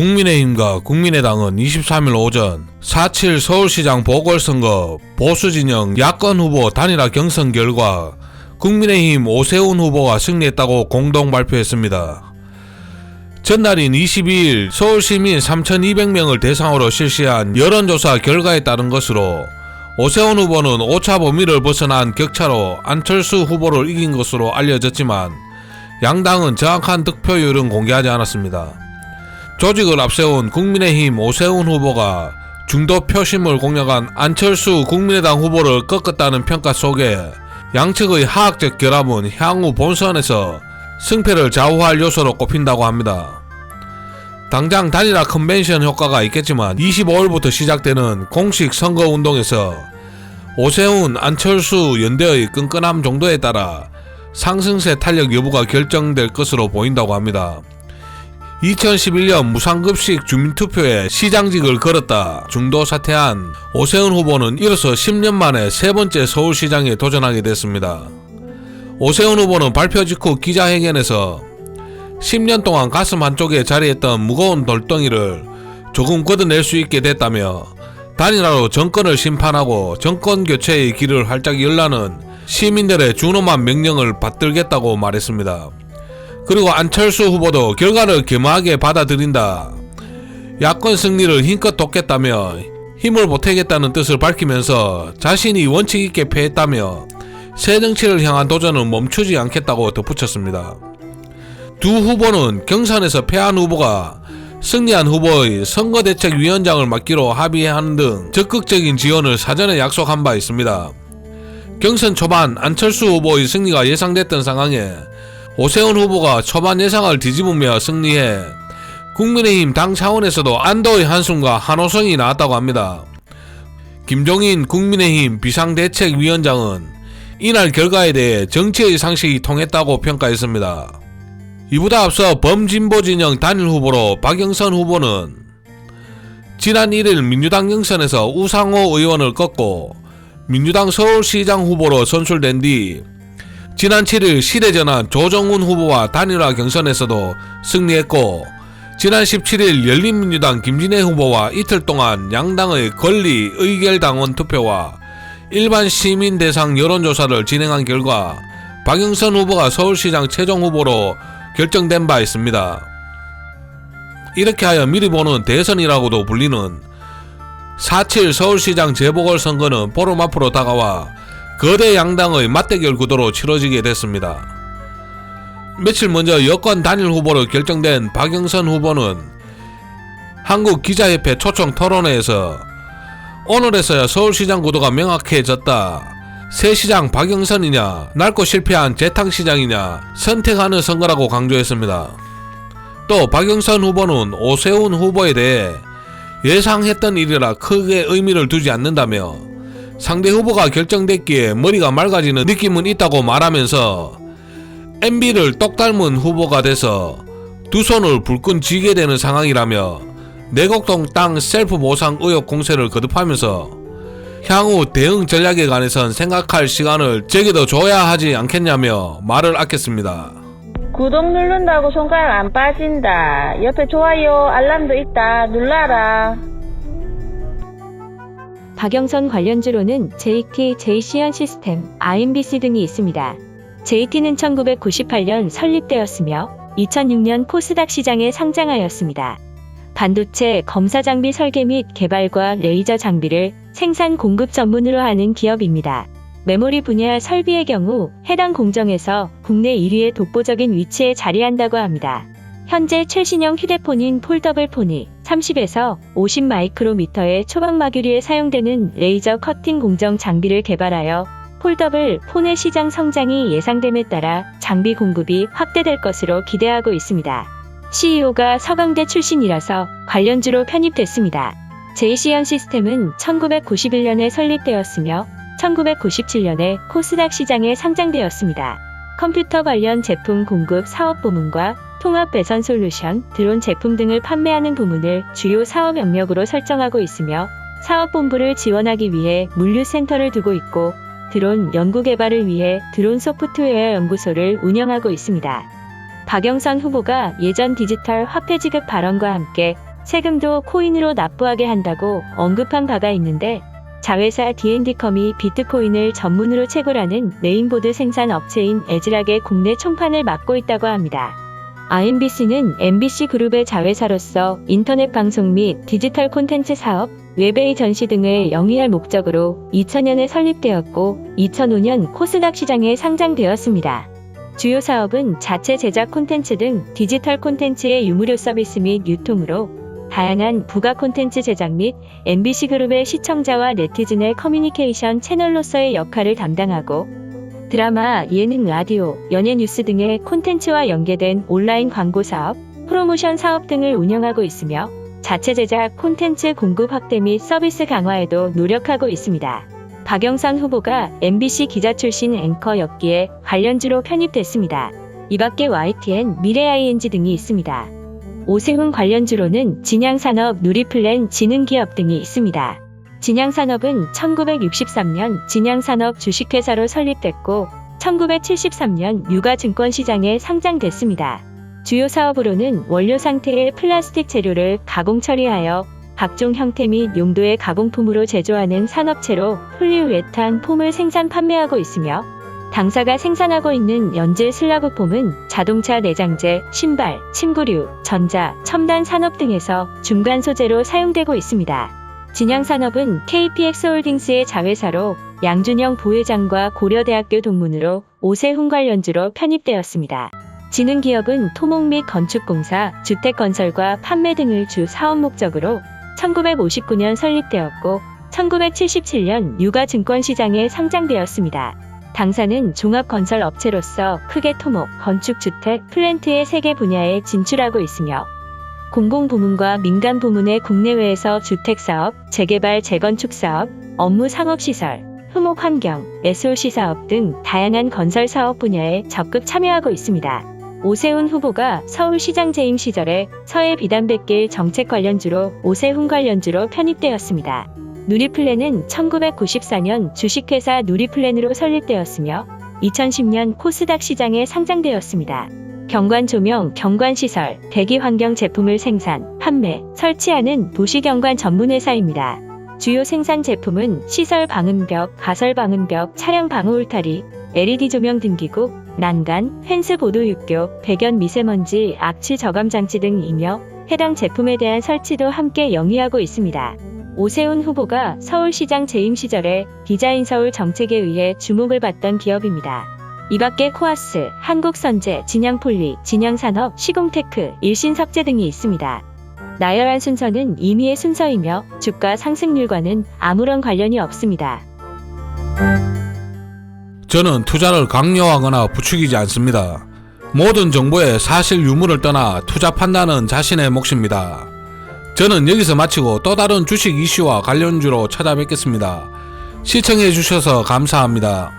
국민의힘과 국민의당은 23일 오전 4.7 서울시장 보궐선거 보수진영 야권 후보 단일화 경선 결과 국민의힘 오세훈 후보가 승리했다고 공동 발표했습니다. 전날인 22일 서울시민 3,200명을 대상으로 실시한 여론조사 결과에 따른 것으로 오세훈 후보는 오차 범위를 벗어난 격차로 안철수 후보를 이긴 것으로 알려졌지만 양당은 정확한 득표율은 공개하지 않았습니다. 조직을 앞세운 국민의힘 오세훈 후보가 중도 표심을 공략한 안철수 국민의당 후보를 꺾었다는 평가 속에 양측의 하학적 결합은 향후 본선에서 승패를 좌우할 요소로 꼽힌다고 합니다. 당장 단일화 컨벤션 효과가 있겠지만 25일부터 시작되는 공식 선거 운동에서 오세훈, 안철수 연대의 끈끈함 정도에 따라 상승세 탄력 여부가 결정될 것으로 보인다고 합니다. 2011년 무상급식 주민투표에 시장직을 걸었다 중도 사퇴한 오세훈 후보는 이로써 10년 만에 세 번째 서울시장에 도전하게 됐습니다. 오세훈 후보는 발표 직후 기자회견에서 10년 동안 가슴 한쪽에 자리했던 무거운 돌덩이를 조금 걷어낼 수 있게 됐다며 단일화로 정권을 심판하고 정권 교체의 길을 활짝 열라는 시민들의 준엄한 명령을 받들겠다고 말했습니다. 그리고 안철수 후보도 결과를 겸허하게 받아들인다. 야권 승리를 힘껏 돕겠다며 힘을 보태겠다는 뜻을 밝히면서 자신이 원칙 있게 패했다며 새 정치를 향한 도전은 멈추지 않겠다고 덧붙였습니다. 두 후보는 경선에서 패한 후보가 승리한 후보의 선거대책위원장을 맡기로 합의하는 등 적극적인 지원을 사전에 약속한 바 있습니다. 경선 초반 안철수 후보의 승리가 예상됐던 상황에 오세훈 후보가 초반 예상을 뒤집으며 승리해 국민의힘 당 차원에서도 안도의 한숨과 한호성이 나왔다고 합니다. 김종인 국민의힘 비상대책위원장은 이날 결과에 대해 정치의 상식이 통했다고 평가했습니다. 이보다 앞서 범진보 진영 단일 후보로 박영선 후보는 지난 1일 민주당 경선에서 우상호 의원을 꺾고 민주당 서울시장 후보로 선출된 뒤 지난 7일 시대전환 조정훈 후보와 단일화 경선에서도 승리했고 지난 17일 열린민주당 김진애 후보와 이틀 동안 양당의 권리 의결 당원 투표와 일반 시민 대상 여론조사를 진행한 결과 박영선 후보가 서울시장 최종 후보로 결정된 바 있습니다. 이렇게 하여 미리 보는 대선이라고도 불리는 4.7 서울시장 재보궐선거는 보름 앞으로 다가와 거대 양당의 맞대결 구도로 치러지게 됐습니다. 며칠 먼저 여권 단일 후보로 결정된 박영선 후보는 한국 기자협회 초청 토론회에서 오늘에서야 서울시장 구도가 명확해졌다. 새 시장 박영선이냐, 낡고 실패한 재탕 시장이냐 선택하는 선거라고 강조했습니다. 또 박영선 후보는 오세훈 후보에 대해 예상했던 일이라 크게 의미를 두지 않는다며 상대 후보가 결정됐기에 머리가 맑아지는 느낌은 있다고 말하면서 MB를 똑 닮은 후보가 돼서 두 손을 불끈 쥐게 되는 상황이라며 내곡동 땅 셀프 보상 의혹 공세를 거듭하면서 향후 대응 전략에 관해선 생각할 시간을 제게도 줘야 하지 않겠냐며 말을 아꼈습니다. 구독 누른다고 손가락 안 빠진다. 옆에 좋아요, 알람도 있다. 눌러라. 박영선 관련주로는 JT, JCN 시스템, IMBC 등이 있습니다. JT는 1998년 설립되었으며 2006년 코스닥 시장에 상장하였습니다. 반도체, 검사 장비 설계 및 개발과 레이저 장비를 생산 공급 전문으로 하는 기업입니다. 메모리 분야 설비의 경우 해당 공정에서 국내 1위의 독보적인 위치에 자리한다고 합니다. 현재 최신형 휴대폰인 폴더블 폰이 30에서 50 마이크로미터의 초박마규리에 사용되는 레이저 커팅 공정 장비를 개발하여 폴더블 폰의 시장 성장이 예상됨에 따라 장비 공급이 확대될 것으로 기대하고 있습니다. CEO가 서강대 출신이라서 관련주로 편입됐습니다. 제이시언 시스템은 1991년에 설립되었으며 1997년에 코스닥 시장에 상장되었습니다. 컴퓨터 관련 제품 공급 사업 부문과 통합 배선 솔루션, 드론 제품 등을 판매하는 부문을 주요 사업 영역으로 설정하고 있으며 사업본부를 지원하기 위해 물류센터를 두고 있고 드론 연구 개발을 위해 드론 소프트웨어 연구소를 운영하고 있습니다. 박영선 후보가 예전 디지털 화폐 지급 발언과 함께 세금도 코인으로 납부하게 한다고 언급한 바가 있는데 자회사 D&D컴이 비트코인을 전문으로 채굴하는 메인보드 생산 업체인 에즈락의 국내 총판을 맡고 있다고 합니다. IMBC는 MBC 그룹의 자회사로서 인터넷 방송 및 디지털 콘텐츠 사업, 웹의 전시 등을 영위할 목적으로 2000년에 설립되었고 2005년 코스닥 시장에 상장되었습니다. 주요 사업은 자체 제작 콘텐츠 등 디지털 콘텐츠의 유무료 서비스 및 유통으로 다양한 부가 콘텐츠 제작 및 MBC 그룹의 시청자와 네티즌의 커뮤니케이션 채널로서의 역할을 담당하고 드라마, 예능, 라디오, 연예 뉴스 등의 콘텐츠와 연계된 온라인 광고 사업, 프로모션 사업 등을 운영하고 있으며 자체 제작 콘텐츠 공급 확대 및 서비스 강화에도 노력하고 있습니다. 박영선 후보가 MBC 기자 출신 앵커였기에 관련주로 편입됐습니다. 이 밖에 YTN, 미래ING 등이 있습니다. 오세훈 관련주로는 진양산업, 누리플랜, 지능기업 등이 있습니다. 진양산업은 1963년 진양산업 주식회사로 설립됐고 1973년 유가증권시장에 상장됐습니다. 주요 사업으로는 원료 상태의 플라스틱 재료를 가공 처리하여 각종 형태 및 용도의 가공품으로 제조하는 산업체로 폴리우레탄 폼을 생산 판매하고 있으며 당사가 생산하고 있는 연질 슬라브 폼은 자동차 내장재, 신발, 침구류, 전자, 첨단 산업 등에서 중간 소재로 사용되고 있습니다. 진양산업은 KPX홀딩스의 자회사로 양준영 부회장과 고려대학교 동문으로 오세훈 관련주로 편입되었습니다. 지능기업은 토목 및 건축공사, 주택건설과 판매 등을 주 사업 목적으로 1959년 설립되었고 1977년 유가증권시장에 상장되었습니다. 당사는 종합건설 업체로서 크게 토목, 건축, 주택, 플랜트의 세 개 분야에 진출하고 있으며 공공부문과 민간부문의 국내외에서 주택사업, 재개발, 재건축 사업, 업무 상업시설, 토목환경, SOC 사업 등 다양한 건설 사업 분야에 적극 참여하고 있습니다. 오세훈 후보가 서울시장 재임 시절에 서해 비단백길 정책 관련주로 오세훈 관련주로 편입되었습니다. 누리플랜은 1994년 주식회사 누리플랜으로 설립되었으며 2010년 코스닥 시장에 상장되었습니다. 경관 조명, 경관 시설, 대기 환경 제품을 생산, 판매, 설치하는 도시 경관 전문 회사입니다. 주요 생산 제품은 시설 방음벽, 가설 방음벽, 차량 방어 울타리, LED 조명 등기구, 난간, 펜스 보도 육교, 배견 미세먼지, 악취 저감 장치 등이며 해당 제품에 대한 설치도 함께 영위하고 있습니다. 오세훈 후보가 서울시장 재임 시절에 디자인 서울 정책에 의해 주목을 받던 기업입니다. 이 밖에 코아스, 한국선제, 진양폴리, 진양산업, 시공테크, 일신석재 등이 있습니다. 나열한 순서는 임의의 순서이며 주가 상승률과는 아무런 관련이 없습니다. 저는 투자를 강요하거나 부추기지 않습니다. 모든 정보의 사실 유무를 떠나 투자 판단은 자신의 몫입니다. 저는 여기서 마치고 또 다른 주식 이슈와 관련주로 찾아뵙겠습니다. 시청해 주셔서 감사합니다.